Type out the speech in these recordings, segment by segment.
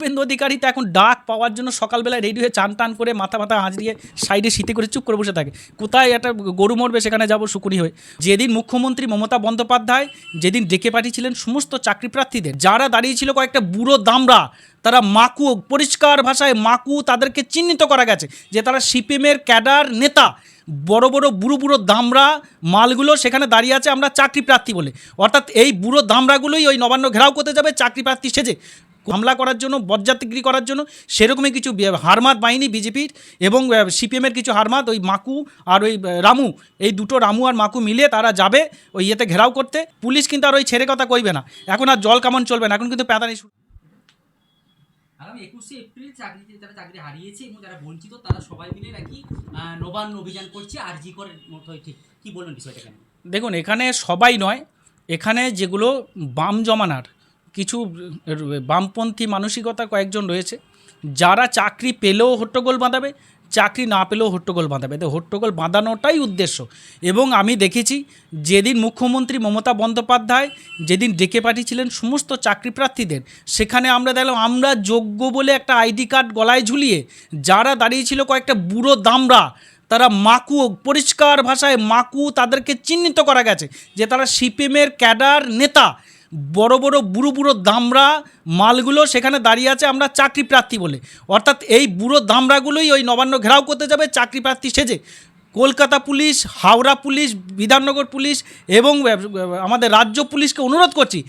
শুভেন্দু অধিকারী তো এখন ডাক পাওয়ার জন্য সকালবেলায় রেডি হয়ে চান টান করে মাথা মাথা হাঁচড়িয়ে সাইডে শীতে করে চুপ করে বসে থাকে। কোথায় একটা গরু মরবে সেখানে যাব শুকুরি হয়ে। যেদিন মুখ্যমন্ত্রী মমতা বন্দ্যোপাধ্যায়, যেদিন ডেকে পাঠিয়েছিলেন সমস্ত চাকরি প্রার্থীদের যারা দাঁড়িয়েছিল কয়েকটা বুড়ো দামরা তারা মাকু, পরিষ্কার ভাষায় মাকু তাদেরকে চিহ্নিত করা গেছে যে তারা সিপিএমের ক্যাডার নেতা। বড় বড় বুড়ো বুড়ো দামরা মালগুলো সেখানে দাঁড়িয়ে আছে, আমরা চাকরি প্রার্থী বলে। অর্থাৎ এই বুড়ো দামরাগুলোই ওই নবান্ন ঘেরাও করতে যাবে চাকরি প্রার্থী সেজে। হামলা করার জন্য বজ্জাতিগিরি করার জন্য সেরকমই কিছু হারমাত বাহিনী বিজেপির এবং সিপিএমের কিছু হারমাত ওই মাকু আর ওই রামু এই দুটো রামু আর মাকু মিলে তারা যাবে ওই ইয়েতে ঘেরাও করতে। পুলিশ কিন্তু আর ওই ছেড়ে কথা কইবে না। এখন আর জল কামন চলবে না এখন কিন্তু প্যাদানি আগামী একুশে এপ্রিল যারা চাকরি হারিয়েছে এবং যারা বঞ্চিত তারা সবাই মিলে নাকি নবান্ন অভিযান করছে আর জি করের মতো ঠিক। কি বলবেন বিষয়টা দেখুন এখানে সবাই নয় এখানে যেগুলো বাম জমানার কিছু বামপন্থী মানসিকতা কয়েকজন রয়েছে। যারা চাকরি পেলেও হট্টগোল বাঁধাবে, চাকরি না পেলেও হট্টগোল বাঁধাবে। তো হট্টগোল বাঁধানোটাই উদ্দেশ্য। এবং আমি দেখেছি, যেদিন মুখ্যমন্ত্রী মমতা বন্দ্যোপাধ্যায়, যেদিন ডেকে পাঠিয়েছিলেন সমস্ত চাকরি প্রার্থীদের, সেখানে আমরা দেখলাম, আমরা যোগ্য বলে একটা আইডি কার্ড গলায় ঝুলিয়ে, যারা দাঁড়িয়েছিল কয়েকটা বুড়ো দামরা তারা মাকু, পরিষ্কার ভাষায় মাকু তাদেরকে চিহ্নিত করা গেছে, যে তারা সিপিএমের ক্যাডার নেতা। বড় বড় বুড়ো বুড়ো দামরা মালগুলো সেখানে দাঁড়িয়ে আছে আমরা চাকরি প্রার্থী বলে। অর্থাৎ এই বুড়ো দামরাগুলোই ওই নবান্ন ঘেরাও করতে যাবে, চাকরি প্রার্থী সেজে। Kolkata police, Howrah police, Bidhannagar police এবং আমাদের রাজ্য পুলিশকে অনুরোধ করছি,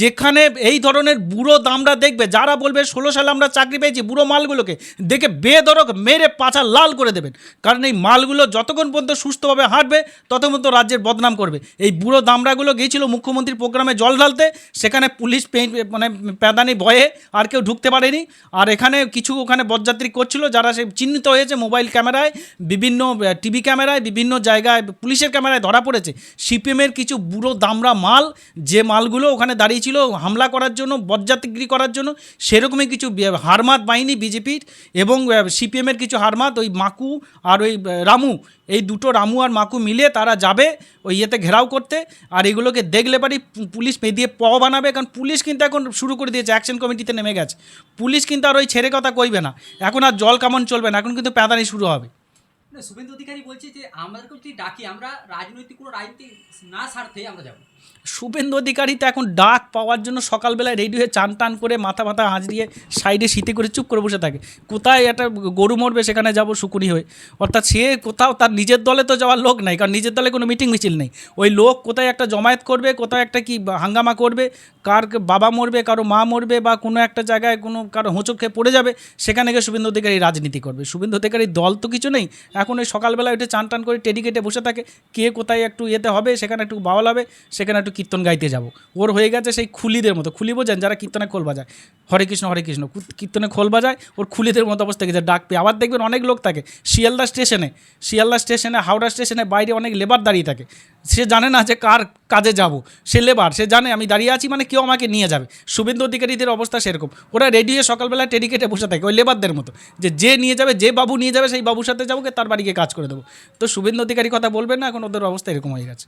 যেখানে এই ধরনের বুড়ো দামরা দেখবে, যারা বলবে ষোলো সালে আমরা চাকরি পেয়েছি বুড়ো মালগুলোকে, দেখে বেদরক মেরে পাছা লাল করে দেবেন। কারণ এই মালগুলো যতক্ষণ পর্যন্ত সুস্থভাবে হাঁটবে, ততক্ষণ পর্যন্ত রাজ্যের বদনাম করবে। এই বুড়ো দামরাগুলো গিয়েছিল মুখ্যমন্ত্রীর প্রোগ্রামে জল ঢালতে, সেখানে পুলিশ মানে প্যাদানি ভয়ে আর কেউ ঢুকতে পারেনি। আর এখানে কিছু ওখানে বরযাত্রী করছিল, যারা সে চিহ্নিত হয়েছে মোবাইল ক্যামেরায়, বিভিন্ন টিভি ক্যামেরায় বিভিন্ন জায়গায় পুলিশের ক্যামেরায় ধরা পড়েছে। সিপিএমের কিছু বুড়ো দামরা মাল, যে মালগুলো ওখানে দাঁড়িয়েছিল হামলা করার জন্য বরযাত্রী করার জন্য, সেরকমই কিছু হারমাত বাহিনী, বিজেপির এবং সিপিএমের কিছু হারমাত, ওই মাকু আর ওই রামু। এই দুটো রামু আর মাকু মিলে তারা যাবে ওই ইয়েতে ঘেরাও করতে আর এগুলোকে দেখলে পারি পুলিশ দিয়ে প বানাবে, কারণ পুলিশ কিন্তু এখন শুরু করে দিয়েছে, অ্যাকশন কমিটিতে নেমে গেছে। পুলিশ কিন্তু আর ওই ছেড়ে কথা কইবে না। এখন আর জল কামন চলবে না, এখন কিন্তু প্যাদানি শুরু হবে। না, শুভেন্দু অধিকারী বলছে যে আমাদেরকে যদি ডাকি আমরা রাজনৈতিক কোনো রাজনীতি না স্বার্থে আমরা যাব। শুভেন্দু অধিকারী তো এখন ডাক পাওয়ার জন্য সকালবেলায় রেডি হয়ে চান টান করে মাথা মাথা হাঁচড়িয়ে সাইডে শীতে করে চুপ করে বসে থাকে। কোথায় একটা গরু মরবে সেখানে যাব শুকুরি হয়ে। অর্থাৎ সে কোথাও তার নিজের দলে তো যাওয়ার লোক নাই কারণ নিজের দলে কোনো মিটিং মিছিল নেই। ওই লোক কোথায় একটা জমায়েত করবে কোথায় একটা কি হাঙ্গামা করবে কার বাবা মরবে কারও মা মরবে বা কোনো একটা জায়গায় কোনো কারও হোঁচক খেয়ে পড়ে যাবে সেখানে গিয়ে শুভেন্দু অধিকারী রাজনীতি করবে। শুভেন্দু অধিকারী দল তো কিছু নেই এখন ওই সকালবেলায় উঠে চান টান করে টেডি কেটে বসে থাকে, কে কোথায় একটু ইয়েতে হবে, সেখানে একটু বাওয়াল হবে, সেখানে একটু কীর্তন গাইতে যাব। ওর হয়ে গেছে সেই খুলিদের মতো, খুলি বোঝেন যারা কীর্তনে খোল বাজায়। হরে কৃষ্ণ হরে কৃষ্ণ কীর্তনে খোল বাজায়, ওর খুলিদের মতো অবস্থা গেছে ডাক পেয়ে। আবার দেখবেন অনেক লোক থাকে, শিয়ালদা স্টেশনে শিয়ালদা স্টেশনে, হাওড়া স্টেশনে বাইরে অনেক লেবার দাঁড়িয়ে থাকে। সে জানে না যে কার কাজে যাব। সে লেবার সে জানে আমি দাঁড়িয়ে আছি মানে কেউ আমাকে নিয়ে যাবে। শুভেন্দু অধিকারীদের অবস্থা সেরকম। ওরা রেডি হয়ে সকালবেলা টেডি কেটে বসে থাকে, ওই লেবারদের মতো। যে যে নিয়ে যাবে, যে বাবু নিয়ে যাবে, সেই বাবুর সাথে যাব তার বাড়িকে কাজ করে দেবো। তো শুভেন্দু অধিকারী কথা বলবেন না, এখন ওদের অবস্থা এরকম হয়ে গেছে।